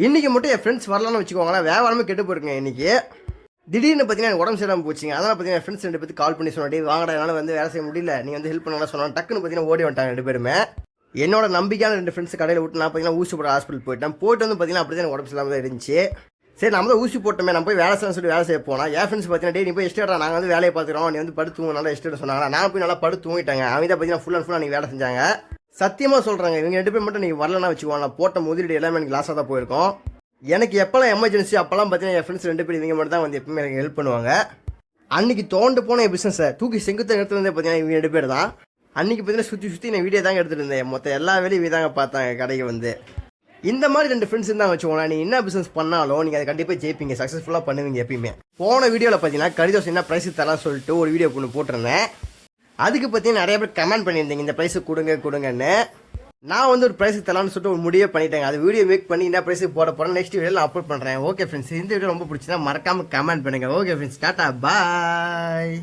இன்றைக்கி மட்டும் என் ஃப்ரெண்ட்ஸ் வரலாம்னு வச்சுக்கோங்களேன். வியாபாரமே கெட்டு போயிருக்கேன் இன்னைக்கு. திடீர்னு பார்த்தீங்கன்னா எனக்கு உடம்பு சரியில்லாமல் போச்சுங்க. அதனால் பார்த்தீங்கன்னா என் ஃப்ரெண்ட்ஸ் ரெண்டு பேருக்கு கால் பண்ணி சொன்னாடி வாங்கடா என்னால் வந்து வேலை செய்ய முடியல. நீங்கள் வந்து ஹெல்ப் பண்ணலாம் சொன்னாங்க. டக்குன்னு பார்த்தீங்கன்னா ஓடி வந்துட்டாங்க ரெண்டு பேருமே. என்னோட நம்பிக்கையான ரெண்டு ஃப்ரெண்ட்ஸ் கடையில் விட்டு நான் பார்த்தீங்கன்னா ஊசி போட ஹாஸ்பிட்டல் போயிட்டேன். போயிட்டு வந்து பார்த்தீங்கன்னா அப்படி தான் எனக்கு உடம்பு சரியில்லாமல் தான் இருந்துச்சு. சரி நம்ம தான் ஊசி போட்டோமே நம்ம போய் வேலை செய்யணும்னு சொல்லி வேலை செய்ய போனால் என் ஃப்ரெண்ட்ஸ் பார்த்தீங்கன்னா டே நீ போய் எஸ்டேட்டா நாங்கள் வந்து வேலையை பார்த்துக்கிறோம். நீ வந்து படுத்து நல்லா எஸ்டேட் சொன்னாங்க. நான் போய் நல்லா படுத்து தூங்கிட்டாங்க. அவங்க தான் பார்த்தீங்கன்னா ஃபுல் அண்ட் ஃபுல்லாக நீங்கள் வேலை செஞ்சாங்க. சத்தியமாக சொல்கிறாங்க இவங்க ரெண்டு பேர் மட்டும் நீங்கள் வரலன்னா வச்சுக்கோங்க நான் போட்ட முதலீடு எல்லாமே எனக்கு லாஸாக தான் போயிருக்கோம். எனக்கு எப்போல்லாம் எமர்ஜென்சி அப்போல்லாம் பார்த்தீங்கன்னா என் ஃப்ரெண்ட்ஸ் ரெண்டு பேர் இவங்க மட்டும் தான் வந்து எப்பவுமே எனக்கு ஹெல்ப் பண்ணுவாங்க. அன்றைக்கி தோண்டு போன என் பிஸ்னஸை தூக்கி செங்குத்த எடுத்துட்டு இருந்தே பார்த்தீங்கன்னா இவங்க ரெண்டு பேர் தான். அன்றைக்கி பார்த்தீங்கன்னா சுற்றி சுற்றி நான் வீடியோ தாங்க எடுத்துகிட்டு இருந்தேன். மொத்த எல்லா வேலையும் இவங்க தாங்க பார்த்தாங்க கடைக்கு வந்து. இந்த மாதிரி ரெண்டு ஃப்ரெண்ட்ஸ் இருந்தாங்க வச்சுக்கோங்களேன் நீங்கள் என்ன பிஸ்னஸ் பண்ணாலும் நீங்கள் அதை கண்டிப்பாக ஜெயிப்பீங்க சக்ஸஸ்ஃபுல்லாக பண்ணுவீங்க எப்பயுமே. போன வீடியோவில் பார்த்தீங்கன்னா கடிதோசை என்ன ப்ரைஸ் தரலாம் சொல்லிட்டு ஒரு வீடியோ ஒன்று போட்டிருந்தேன். அதுக்கு பற்றி நிறைய பேர் கமெண்ட் பண்ணியிருந்தீங்க. இந்த ப்ரைஸு கொடுங்க கொடுங்கன்னு. நான் வந்து ஒரு ப்ரைஸுக்கு தரலாம்னு சொல்லிட்டு ஒரு முடிவே பண்ணிட்டேங்க. அது வீடியோ மேக் பண்ணி என்ன ப்ரைஸுக்கு போட போகிறேன் நெக்ஸ்ட் வீடியோவில் நான் அப்லோட் பண்ணுறேன் ஓகே ஃப்ரெண்ட்ஸ் இந்த வீடியோ ரொம்ப பிடிச்சினா மறக்காமல் கமெண்ட் பண்ணுங்கள் ஓகே ஃப்ரெண்ட்ஸ் டாட்டா பாய்